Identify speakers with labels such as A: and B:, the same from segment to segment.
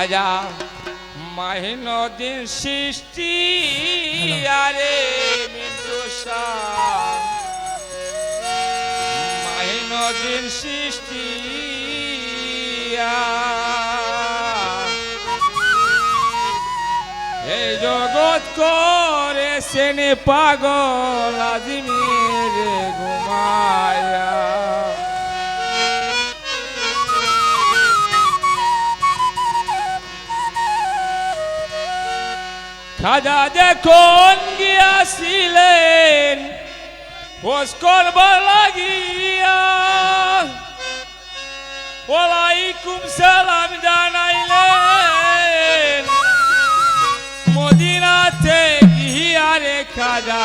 A: আজা মাহিন দিন সৃষ্টি আরে মাহিন দিন সৃষ্টি এই জগৎ করেছেন পাগল আজিমের ঘুমায়া। খাজা যখন গিয়াছিলেন খোঁজ করব লাগিয়া। ওয়ালাইকুম সালাম জানাইলেন মদিনাতে গিয়া রে খাজা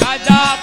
A: Cada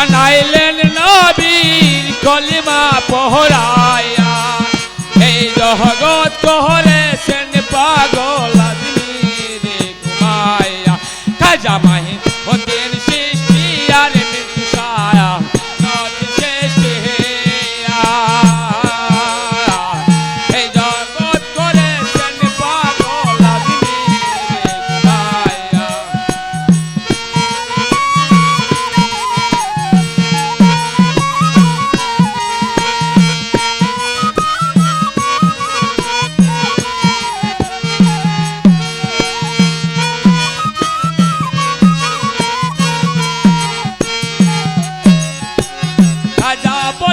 A: আনাইলেন নবীর কলিমা পহরা।